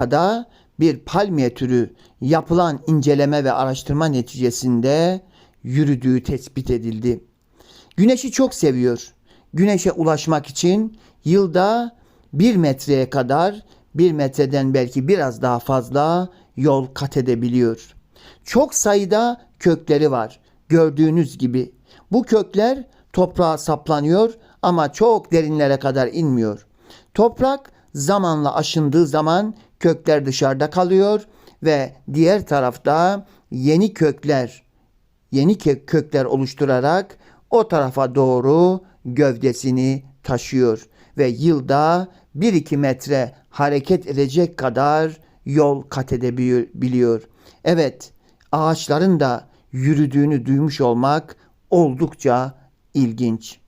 da bir palmiye türü yapılan inceleme ve araştırma neticesinde yürüdüğü tespit edildi. Güneşi çok seviyor. Güneşe ulaşmak için yılda bir metreye kadar bir metreden belki biraz daha fazla yol kat edebiliyor. Çok sayıda kökleri var. Gördüğünüz gibi bu kökler toprağa saplanıyor ama çok derinlere kadar inmiyor. Toprak zamanla aşındığı zaman kökler dışarıda kalıyor ve diğer tarafta yeni kökler yeni kö- kökler oluşturarak o tarafa doğru gövdesini taşıyor ve yılda 1-2 metre hareket edecek kadar yol kat edebiliyor. Evet, ağaçların da yürüdüğünü duymuş olmak oldukça ilginç.